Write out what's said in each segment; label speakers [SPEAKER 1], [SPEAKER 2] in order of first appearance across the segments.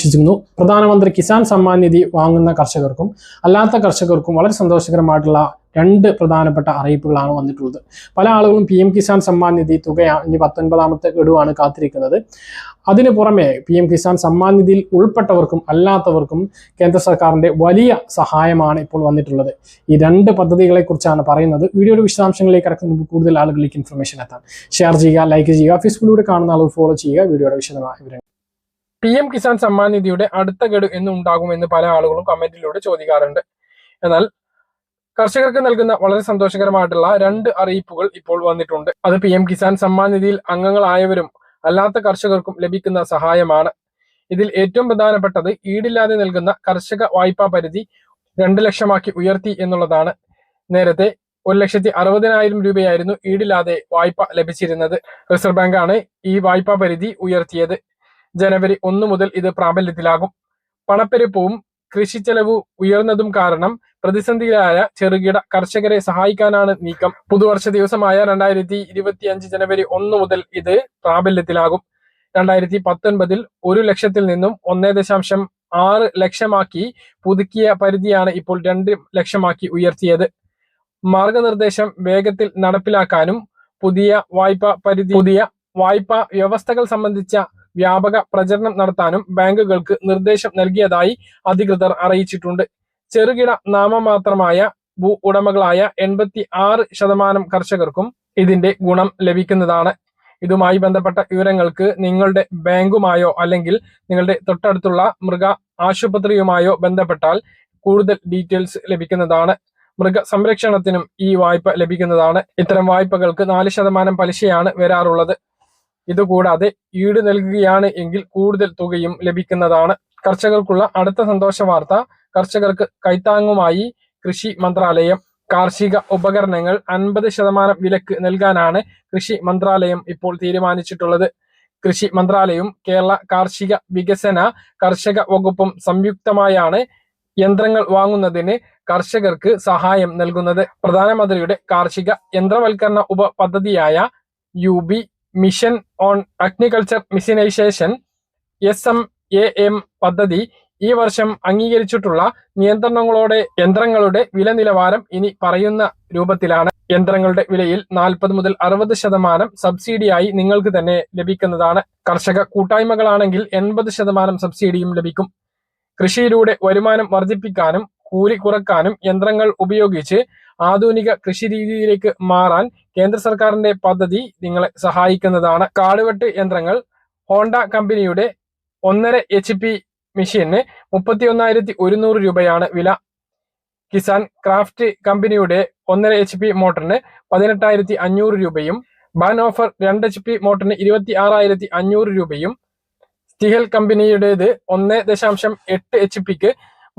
[SPEAKER 1] പ്രതീക്ഷിക്കുന്നു പ്രധാനമന്ത്രി കിസാൻ സമ്മാൻ നിധി വാങ്ങുന്ന കർഷകർക്കും അല്ലാത്ത കർഷകർക്കും വളരെ സന്തോഷകരമായിട്ടുള്ള രണ്ട് പ്രധാനപ്പെട്ട അറിയിപ്പുകളാണ് വന്നിട്ടുള്ളത്. പല ആളുകളും പി എം കിസാൻ സമ്മാൻ നിധി തുക ഇനി പത്തൊൻപതാമത്തെ ഗഡുവാണ് കാത്തിരിക്കുന്നത്. അതിന് പുറമെ പി എം കിസാൻ സമ്മാൻ നിധിയിൽ ഉൾപ്പെട്ടവർക്കും അല്ലാത്തവർക്കും കേന്ദ്ര സർക്കാരിന്റെ വലിയ സഹായമാണ് ഇപ്പോൾ വന്നിട്ടുള്ളത്. ഈ രണ്ട് പദ്ധതികളെ കുറിച്ചാണ് പറയുന്നത്. വീഡിയോയുടെ വിശദാംശങ്ങളിലേക്ക് കടക്കുന്ന മുമ്പ് കൂടുതൽ ആളുകളിലേക്ക് ഇൻഫർമേഷൻ എത്താം ഷെയർ ചെയ്യുക ലൈക്ക് ചെയ്യുക ഫേസ്ബുക്കിലൂടെ കാണുന്ന ആളുകൾ ഫോളോ ചെയ്യുക. വീഡിയോയുടെ വിശദമായ വിവരങ്ങൾ പി എം കിസാൻ സമ്മാൻ നിധിയുടെ അടുത്ത ഗഡു എന്നുണ്ടാകുമെന്ന് പല ആളുകളും കമന്റിലൂടെ ചോദിക്കാറുണ്ട്. എന്നാൽ കർഷകർക്ക് നൽകുന്ന വളരെ സന്തോഷകരമായിട്ടുള്ള രണ്ട് അറിയിപ്പുകൾ ഇപ്പോൾ വന്നിട്ടുണ്ട്. അത് പി എം കിസാൻ സമ്മാൻ നിധിയിൽ അംഗങ്ങളായവരും അല്ലാത്ത കർഷകർക്കും ലഭിക്കുന്ന സഹായമാണ്. ഇതിൽ ഏറ്റവും പ്രധാനപ്പെട്ടത് ഈടില്ലാതെ നൽകുന്ന കർഷക വായ്പാ പരിധി രണ്ട് ലക്ഷമാക്കി ഉയർത്തി എന്നുള്ളതാണ്. നേരത്തെ ഒരു ലക്ഷത്തി അറുപതിനായിരം രൂപയായിരുന്നു ഈടില്ലാതെ വായ്പ ലഭിച്ചിരുന്നത്. റിസർവ് ബാങ്കാണ് ഈ വായ്പാ പരിധി ഉയർത്തിയത്. ജനുവരി ഒന്ന് മുതൽ ഇത് പ്രാബല്യത്തിലാകും. പണപ്പെരുപ്പവും കൃഷി ചെലവ് ഉയർന്നതും കാരണം പ്രതിസന്ധിയിലായ ചെറുകിട കർഷകരെ സഹായിക്കാനാണ് നീക്കം. പുതുവർഷ ദിവസമായ രണ്ടായിരത്തി ഇരുപത്തി അഞ്ച് ജനുവരി ഒന്ന് മുതൽ ഇത് പ്രാബല്യത്തിലാകും. രണ്ടായിരത്തി പത്തൊൻപതിൽ ഒരു ലക്ഷത്തിൽ നിന്നും ഒന്നേ ദശാംശം ആറ് ലക്ഷമാക്കി പുതുക്കിയ പരിധിയാണ് ഇപ്പോൾ രണ്ട് ലക്ഷമാക്കി ഉയർത്തിയത്. മാർഗനിർദ്ദേശം വേഗത്തിൽ നടപ്പിലാക്കാനും പുതിയ വായ്പ പരിധി പുതിയ വായ്പാ വ്യവസ്ഥകൾ സംബന്ധിച്ച വ്യാപക പ്രചരണം നടത്താനും ബാങ്കുകൾക്ക് നിർദ്ദേശം നൽകിയതായി അധികൃതർ അറിയിച്ചിട്ടുണ്ട്. ചെറുകിട നാമമാത്രമായ ഭൂ ഉടമകളായ എൺപത്തി ആറ് ശതമാനം കർഷകർക്കും ഇതിന്റെ ഗുണം ലഭിക്കുന്നതാണ്. ഇതുമായി ബന്ധപ്പെട്ട വിവരങ്ങൾക്ക് നിങ്ങളുടെ ബാങ്കുമായോ അല്ലെങ്കിൽ നിങ്ങളുടെ തൊട്ടടുത്തുള്ള മൃഗ ആശുപത്രിയുമായോ ബന്ധപ്പെട്ടാൽ കൂടുതൽ ഡീറ്റെയിൽസ് ലഭിക്കുന്നതാണ്. മൃഗ സംരക്ഷണത്തിനും ഈ വായ്പ ലഭിക്കുന്നതാണ്. ഇത്തരം വായ്പകൾക്ക് നാല് ശതമാനം പലിശയാണ് വരാറുള്ളത്. ഇതുകൂടാതെ ഈട് നൽകുകയാണ് എങ്കിൽ കൂടുതൽ തുകയും ലഭിക്കുന്നതാണ്. കർഷകർക്കുള്ള അടുത്ത സന്തോഷ വാർത്ത. കർഷകർക്ക് കൈത്താങ്ങുമായി കൃഷി മന്ത്രാലയം. കാർഷിക ഉപകരണങ്ങൾ അൻപത് ശതമാനം വിലക്ക് നൽകാനാണ് കൃഷി മന്ത്രാലയം ഇപ്പോൾ തീരുമാനിച്ചിട്ടുള്ളത്. കൃഷി മന്ത്രാലയവും കേരള കാർഷിക വികസന കർഷക വകുപ്പും സംയുക്തമായാണ് യന്ത്രങ്ങൾ വാങ്ങുന്നതിന് കർഷകർക്ക് സഹായം നൽകുന്നത്. പ്രധാനമന്ത്രിയുടെ കാർഷിക യന്ത്രവൽക്കരണ ഉപ പദ്ധതിയായ U B mission on agriculture mechanisation S M A M പദ്ധതി ഈ വർഷം അംഗീകരിച്ചിട്ടുള്ള നിയന്ത്രണങ്ങളോടെ യന്ത്രങ്ങളുടെ വില നിലവാരം ഇനി പറയുന്ന രൂപത്തിലാണ്. യന്ത്രങ്ങളുടെ വിലയിൽ നാൽപ്പത് മുതൽ അറുപത് ശതമാനം സബ്സിഡിയായി നിങ്ങൾക്ക് തന്നെ ലഭിക്കുന്നതാണ്. കർഷക കൂട്ടായ്മകളാണെങ്കിൽ എൺപത് ശതമാനം സബ്സിഡിയും ലഭിക്കും. കൃഷിയിലൂടെ വരുമാനം വർദ്ധിപ്പിക്കാനും കൂലി കുറക്കാനും യന്ത്രങ്ങൾ ഉപയോഗിച്ച് ആധുനിക കൃഷി രീതിയിലേക്ക് മാറാൻ കേന്ദ്ര സർക്കാരിന്റെ പദ്ധതി നിങ്ങളെ സഹായിക്കുന്നതാണ്. കാടുവെട്ട് യന്ത്രങ്ങൾ ഹോണ്ട കമ്പനിയുടെ ഒന്നര എച്ച് പി മെഷീന് മുപ്പത്തി ഒന്നായിരത്തി ഒരുന്നൂറ് രൂപയാണ് വില. കിസാൻ ക്രാഫ്റ്റ് കമ്പനിയുടെ ഒന്നര എച്ച് പി മോട്ടറിന് പതിനെട്ടായിരത്തി അഞ്ഞൂറ് രൂപയും ബാൻ ഓഫർ രണ്ട് എച്ച് പി മോട്ടറിന് ഇരുപത്തി ആറായിരത്തി അഞ്ഞൂറ് രൂപയും സ്റ്റിഹൽ കമ്പനിയുടേത് ഒന്ന് ദശാംശം എട്ട് എച്ച് പിക്ക്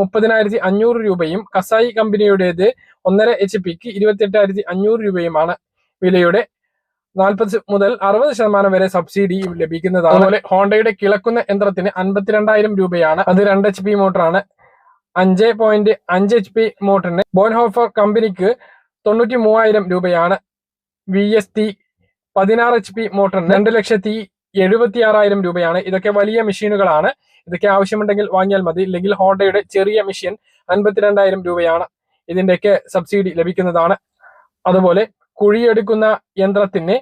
[SPEAKER 1] മുപ്പതിനായിരത്തി അഞ്ഞൂറ് രൂപയും കസായി കമ്പനിയുടേത് ഒന്നര എച്ച് പിക്ക് ഇരുപത്തി എട്ടായിരത്തി അഞ്ഞൂറ് രൂപയുമാണ്. വിലയുടെ നാൽപ്പത് മുതൽ അറുപത് ശതമാനം വരെ സബ്സിഡി ലഭിക്കുന്നതാണ് അതുപോലെ ഹോണ്ടയുടെ കിളക്കുന്ന യന്ത്രത്തിന് അൻപത്തിരണ്ടായിരം രൂപയാണ്. അത് രണ്ട് എച്ച് പി മോട്ടറാണ്. അഞ്ച് പോയിന്റ് അഞ്ച് എച്ച് പി മോട്ടറിന് ബോൺഹോഫർ കമ്പനിക്ക് തൊണ്ണൂറ്റി മൂവായിരം രൂപയാണ്. വി എസ് ടി പതിനാറ് എച്ച് പി മോട്ടറിന് രണ്ട് ലക്ഷത്തി എഴുപത്തി ആറായിരം രൂപയാണ്. ഇതൊക്കെ വലിയ മെഷീനുകളാണ്. ഇതൊക്കെ ആവശ്യമുണ്ടെങ്കിൽ വാങ്ങിയാൽ മതി. ഇല്ലെങ്കിൽ ഹോണ്ടയുടെ ചെറിയ മെഷീൻ അൻപത്തിരണ്ടായിരം രൂപയാണ്. ഇതിന്റെയൊക്കെ സബ്സിഡി ലഭിക്കുന്നതാണ്. അതുപോലെ കുഴിയെടുക്കുന്ന യന്ത്രത്തിന്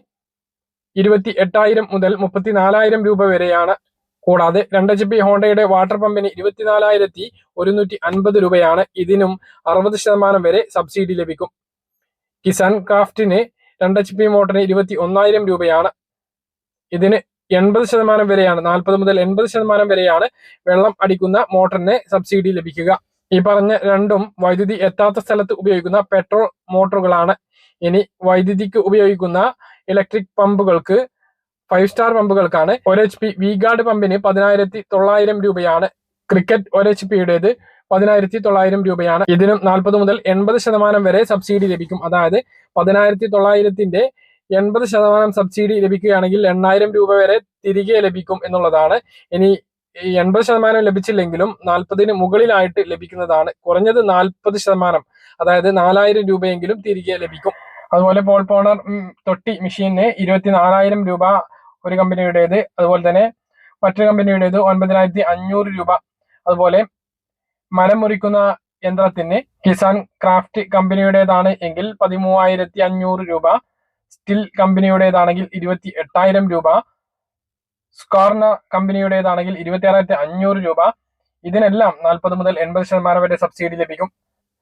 [SPEAKER 1] ഇരുപത്തി എട്ടായിരം മുതൽ മുപ്പത്തിനാലായിരം രൂപ വരെയാണ്. കൂടാതെ രണ്ട് ജി ബി ഹോണ്ടയുടെ വാട്ടർ പമ്പിന് ഇരുപത്തിനാലായിരത്തി ഒരുന്നൂറ്റി അൻപത് രൂപയാണ്. ഇതിനും അറുപത് ശതമാനം വരെ സബ്സിഡി ലഭിക്കും. കിസാൻ ക്രാഫ്റ്റിന് രണ്ട് എച്ച് പി മോട്ടറിന് ഇരുപത്തി ഒന്നായിരം രൂപയാണ്. ഇതിന് എൺപത് ശതമാനം വരെയാണ് നാൽപ്പത് മുതൽ എൺപത് ശതമാനം വരെയാണ് വെള്ളം അടിക്കുന്ന മോട്ടറിന് സബ്സിഡി ലഭിക്കുക. ഈ പറഞ്ഞ രണ്ടും വൈദ്യുതി എത്താത്ത സ്ഥലത്ത് ഉപയോഗിക്കുന്ന പെട്രോൾ മോട്ടോറുകളാണ്. ഇനി വൈദ്യുതിക്ക് ഉപയോഗിക്കുന്ന ഇലക്ട്രിക് പമ്പുകൾക്ക് ഫൈവ് സ്റ്റാർ പമ്പുകൾക്കാണ് ഒരു എച്ച് പി വി ഗാർഡ് പമ്പിന് പതിനായിരത്തി തൊള്ളായിരം രൂപയാണ്. ക്രിക്കറ്റ് ഒരു എച്ച് പിയുടേത് പതിനായിരത്തി തൊള്ളായിരം രൂപയാണ്. ഇതിനും നാൽപ്പത് മുതൽ എൺപത് ശതമാനം വരെ സബ്സിഡി ലഭിക്കും. അതായത് പതിനായിരത്തി തൊള്ളായിരത്തിന്റെ എൺപത് ശതമാനം സബ്സിഡി ലഭിക്കുകയാണെങ്കിൽ എണ്ണായിരം രൂപ വരെ തിരികെ ലഭിക്കും എന്നുള്ളതാണ്. ഇനി എൺപത് ശതമാനം ലഭിച്ചില്ലെങ്കിലും നാൽപ്പതിന് മുകളിലായിട്ട് ലഭിക്കുന്നതാണ്. കുറഞ്ഞത് നാൽപ്പത് ശതമാനം അതായത് നാലായിരം രൂപയെങ്കിലും തിരികെ ലഭിക്കും. അതുപോലെ പോൾ പോണർ തൊട്ടി മെഷീന് ഇരുപത്തി നാലായിരം രൂപ ഒരു കമ്പനിയുടേത് അതുപോലെ തന്നെ
[SPEAKER 2] മറ്റൊരു കമ്പനിയുടേത് ഒൻപതിനായിരത്തി അഞ്ഞൂറ് രൂപ. അതുപോലെ മരം മുറിക്കുന്ന യന്ത്രത്തിന് കിസാൻ ക്രാഫ്റ്റ് കമ്പനിയുടേതാണ് എങ്കിൽ പതിമൂവായിരത്തി അഞ്ഞൂറ് രൂപ. സ്റ്റിൽ കമ്പനിയുടേതാണെങ്കിൽ ഇരുപത്തി എട്ടായിരം രൂപ സ്കോർണ കമ്പനിയുടേതാണെങ്കിൽ ഇരുപത്തി ആറായിരത്തി അഞ്ഞൂറ് രൂപ. ഇതിനെല്ലാം നാൽപ്പത് മുതൽ എൺപത് ശതമാനം വരെ സബ്സിഡി ലഭിക്കും.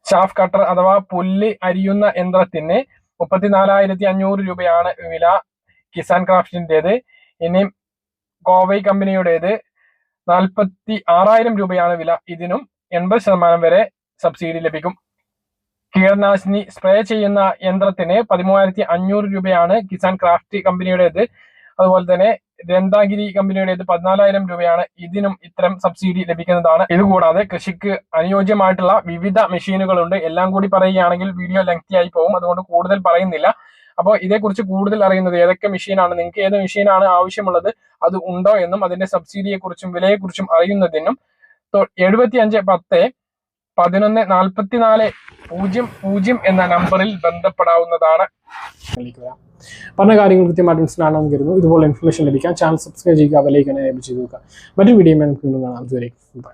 [SPEAKER 2] ഷാഫ് കട്ടർ അഥവാ പുല്ല് അരിയുന്ന യന്ത്രത്തിന് മുപ്പത്തിനാലായിരത്തി അഞ്ഞൂറ് രൂപയാണ് വില കിസാൻ ക്രാഫ്റ്റിന്റെത്. ഇനി കോവൈ കമ്പനിയുടേത് നാൽപ്പത്തി ആറായിരം രൂപയാണ് വില. ഇതിനും എൺപത് ശതമാനം വരെ സബ്സിഡി ലഭിക്കും. കീടനാശിനി സ്പ്രേ ചെയ്യുന്ന യന്ത്രത്തിന് പതിമൂവായിരത്തി അഞ്ഞൂറ് രൂപയാണ് കിസാൻ ക്രാഫ്റ്റ് കമ്പനിയുടേത്. അതുപോലെ തന്നെ രന്താഗിരി കമ്പനിയുടേത് പതിനാലായിരം രൂപയാണ് ഇതിനും ഇത്തരം സബ്സിഡി ലഭിക്കുന്നതാണ്. ഇതുകൂടാതെ കൃഷിക്ക് അനുയോജ്യമായിട്ടുള്ള വിവിധ മെഷീനുകളുണ്ട്. എല്ലാം കൂടി പറയുകയാണെങ്കിൽ വീഡിയോ ലെങ്തി ആയി പോകും. അതുകൊണ്ട് കൂടുതൽ പറയുന്നില്ല. അപ്പോൾ ഇതേക്കുറിച്ച് കൂടുതൽ അറിയുന്നത് ഏതൊക്കെ മെഷീനാണ് നിങ്ങൾക്ക് ഏത് മെഷീനാണ് ആവശ്യമുള്ളത് അത് ഉണ്ടോ എന്നും അതിന്റെ സബ്സിഡിയെ കുറിച്ചും വിലയെക്കുറിച്ചും അറിയുന്നതിനും എഴുപത്തി അഞ്ച് പത്ത് പതിനൊന്ന് നാൽപ്പത്തിനാല് പൂജ്യം പൂജ്യം എന്ന നമ്പറിൽ ബന്ധപ്പെടാവുന്നതാണ്.
[SPEAKER 1] പറഞ്ഞ കാര്യങ്ങൾ കൃത്യമായിട്ട് മനസ്സിലാണെന്ന് കരുതുന്നു. ഇതുപോലെ ഇൻഫർമേഷൻ ലഭിക്കാൻ ചാനൽ സബ്സ്ക്രൈബ് ചെയ്യുക വിലയിക്കാൻ ചെയ്തു നോക്കുക. മറ്റൊരു വീഡിയോ കാണാം. അതുവരെ ബൈ